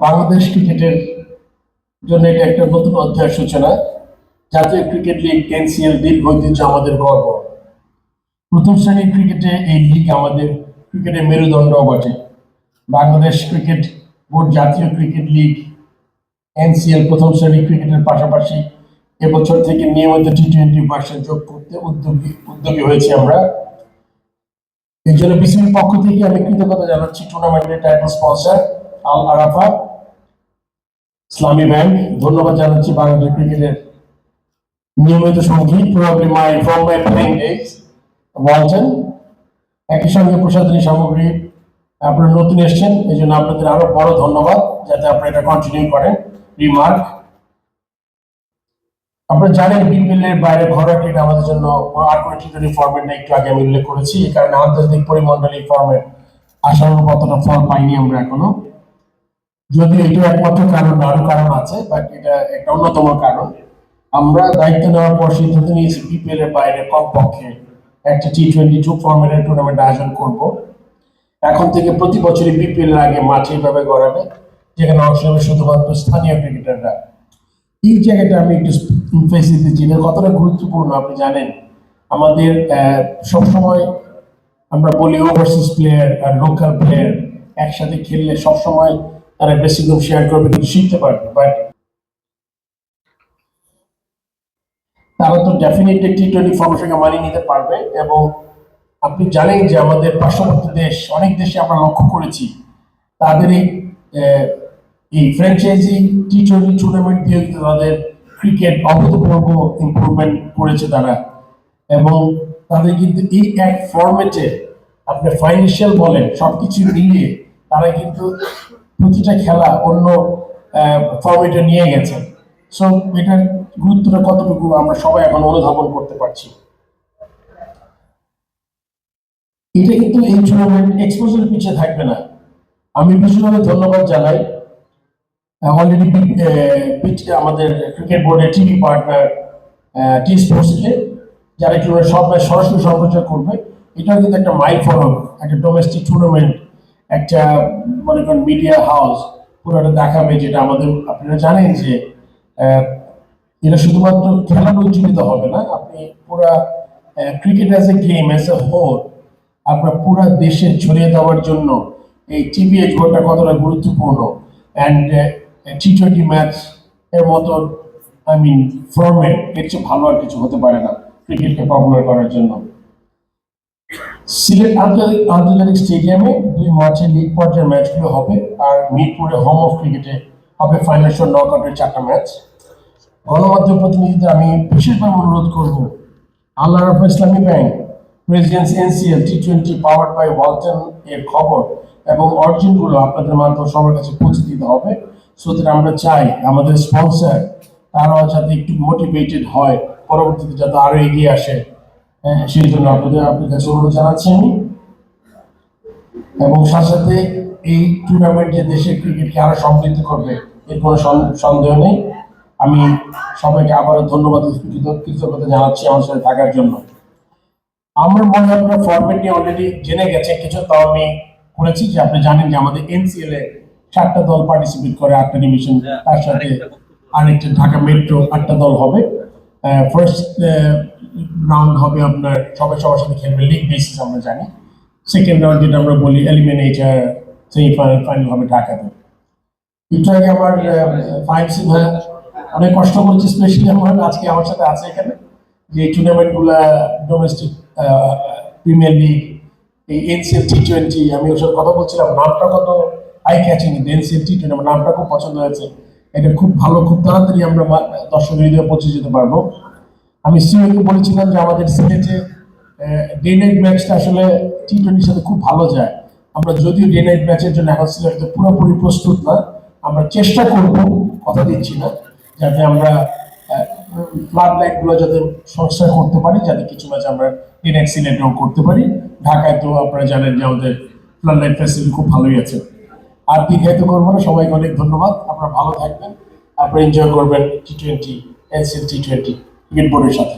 বাংলাদেশ ক্রিকেটের জন্য এটা একটা নতুন অধ্যায়ের সূচনা। জাতীয় ক্রিকেট লিগ এনসিএল দীর্ঘ ঐতিহ্য আমাদের গর্ব। প্রথম শ্রেণির ক্রিকেটে এই লিগ আমাদের ক্রিকেটের মেরুদণ্ড বটে। বাংলাদেশ ক্রিকেট বোর্ড জাতীয় ক্রিকেট লিগ এনসিএল প্রথম শ্রেণির ক্রিকেটের পাশাপাশি এবছর থেকে নিয়মিত টি টোয়েন্টি ভার্সন যোগ করতে উদ্যোগী উদ্যোগী হয়েছি আমরা। এর জন্য বিসিবির পক্ষ থেকে আমি কৃতজ্ঞতা জানাচ্ছি টুর্নামেন্টের টাইটেল স্পন্সর আল আরাফা ইসলামী ব্যাংক, ধন্যবাদ জানাচ্ছি বাংলাদেশ ক্রিকেটের নিয়মিত সঙ্গী probably my from my playing days Walton. একই সঙ্গে প্রসাধনী সামগ্রী আপনারা নতুন এসেছেন, এই জন্য আপনাদের আরও বড় ধন্যবাদ, যাতে আপনারা এটা কন্টিনিউ করেন। রিমার্ক আপনারা জানেন বিপিএল এর বাইরে ঘরোয়া ক্রিকেট আমাদের জন্য আর কোনো টি টোয়েন্টি ফর্মেট না একটু আগে আমি উল্লেখ করেছি, এই কারণে আন্তর্জাতিক পরিমণ্ডল এই ফর্মেট আশানুরূপ অতটা ফল পাইনি আমরা এখনও। যদি এটাও একমাত্র কারণ আরও কারণ আছে বাট এটা একটা অন্যতম কারণ। আমরা দায়িত্ব নেওয়ার পর সিদ্ধান্ত নিয়েছি বিপিএল এর বাইরে কমপক্ষে একটা টি টোয়েন্টি টু ফর্মেটের টুর্নামেন্ট আয়োজন করব। এখন থেকে প্রতি বছরই বিপিএল আগে মাঠে এভাবে গড়াবে, যেখানে অংশ নেবে শুধুমাত্র স্থানীয় ক্রিকেটাররা। এই জায়গাটা আমি একটু ফেসে দিচ্ছি, এটা কতটা গুরুত্বপূর্ণ আপনি জানেন? আমাদের সবসময় আমরা বলি ওভারসিজ প্লেয়ার আর লোকাল প্লেয়ার একসাথে খেললে সবসময় তারা বেশি গুণ শেয়ার করবে কিন্তু শিখতে পারবে বাট তারা তো ডেফিনেটলি টি টোয়েন্টি সঙ্গে মানিয়ে নিতে পারবে এবং আপনি জানেন যে আমাদের পার্শ্ববর্তী দেশ, অনেক দেশে আমরা লক্ষ্য করেছি তাদের এই এই ফ্র্যাঞ্চাইজি টি টোয়েন্টি টুর্নামেন্ট দিয়ে কিন্তু তাদের ক্রিকেট অভূতপূর্ব ইমপ্রুভমেন্ট করেছে তারা এবং তাদের কিন্তু এই এক ফরম্যাটে আপনি ফাইন্যান্সিয়াল বলেন, সবকিছু মিলিয়ে তারা কিন্তু প্রতিটা খেলা অন্য ফরম্যাটে নিয়ে গেছে। সো এটার গুরুত্বটা কতটুকু আমরা সবাই এখন অনুধাবন করতে পারছি। এটা কিন্তু এই টুর্নামেন্ট এক্সপোজার পিছিয়ে থাকবে না। আমি বিশেষভাবে ধন্যবাদ জানাই অলরেডি আমাদের ক্রিকেট বোর্ডের টিভি পার্টনার টি স্পোর্টসকে যারা একটু সব সরাসরি সম্প্রচার করবে, এটাও কিন্তু একটা মাইল একটা ডোমেস্টিক টুর্নামেন্ট একটা, মনে করেন মিডিয়া হাউস পুরোটা দেখাবে, যেটা আমাদের, আপনারা জানেন যে এটা শুধুমাত্র খেলার উজ্জীবিত হবে না, আপনি পুরা cricket as a game as a whole আপনার পুরা দেশে ছড়িয়ে দেওয়ার জন্য এই টিভি এক্সপোর্টটা কতটা গুরুত্বপূর্ণ অ্যান্ড টি টোয়েন্টি ম্যাচ এর মতো আই মিন ফর্মেট এর চেয়ে ভালো আর কিছু হতে পারে না ক্রিকেটকে পপুলার করার জন্য। সিলেট আন্তর্জাতিক আন্তর্জাতিক স্টেডিয়ামে দুই মার্চে লিগ পর্যায়ের ম্যাচগুলো হবে আর মিরপুরে হোম অফ ক্রিকেটে হবে ফাইনাল নকআউটের চারটা ম্যাচ। গণমাধ্যম প্রতিনিধিদের আমি বিশেষভাবে অনুরোধ করব আল্লাহ রফা Islami bank presents NCL T twenty power by Walton এর খবর এবং অর্জনগুলো আপনাদের মাধ্যমে সবার কাছে পৌঁছে দিতে হবে। সো দ্যাট আমরা চাই আমাদের স্পন্সর তারাও যাতে একটু মোটিভেটেড হয়, পরবর্তীতে যাতে আরও এগিয়ে আসে। সেই জন্য আপনাদের আপনার কাছে অনুরোধ জানাচ্ছি আমি। এবং সাথে সাথে এই টুর্নামেন্ট যে দেশের ক্রিকেটকে আরও সমৃদ্ধ করবে এর কোনো সন্দেহ নেই। আমি সবাইকে আবারও ধন্যবাদ কৃতজ্ঞতা জানাচ্ছি আমার সাথে থাকার জন্য। আমার মনে হয় আপনার ফরম্যাট নিয়ে অলরেডি জেনে গেছে কিছু তাও আমি করেছি যে আপনি জানেন যে আমাদের এনসিএল এ চারটা দল পার্টিসিপেট করে আটটা ডিভিশন তার সাথে আরেকটা ঢাকা মেট্রো আটটা দল হবে। ফার্স্ট রাউন্ড হবে আপনার, সবাই সবার সাথে খেলবে লিগ বেসিস আমরা জানি। সেকেন্ড রাউন্ড যেটা আমরা বলি এলিমিনেটার সেমিফাইনাল ফাইনাল হবে ঢাকাতে। একটু আগে আমার ফাইভ সিং অনেক কষ্ট করছে স্পেশালি আমার, আজকে আমার সাথে আছে এখানে। যে এই টুর্নামেন্ট ডোমেস্টিক প্রিমিয়ার লিগ এই এনসিএল টি টোয়েন্টি আমি ওর সাথে কথা বলছিলাম, নামটা কত eye catching NCL T twenty আমার নামটা খুব পছন্দ হয়েছে। এটা খুব ভালো, খুব তাড়াতাড়ি আমরা দর্শক হৃদয়ে পৌঁছে যেতে পারব। আমি সিওকে বলেছিলাম যে আমাদের সিলেটে ডে নাইট ম্যাচটা আসলে টি টোয়েন্টির সাথে খুব ভালো যায়। আমরা যদিও ডে নাইট ম্যাচের জন্য এখন সিলেটে পুরোপুরি প্রস্তুত না, আমরা চেষ্টা করব, কথা দিচ্ছি না, যাতে আমরা ফ্লাড লাইটগুলো যাতে সংস্কার করতে পারি, যাতে কিছু ম্যাচ আমরা ডে নাইট সিলেটেও করতে পারি। ঢাকায় তো আপনারা জানেন যে আমাদের ফ্লাড লাইট ফ্যাসিলিটি খুব ভালোই আছে। আর দীর্ঘায়িত করব না, সবাইকে অনেক ধন্যবাদ। আপনারা ভালো থাকবেন, আপনারা এনজয় করবেন T twenty NCL T twenty cricket বোর্ডের সাথে।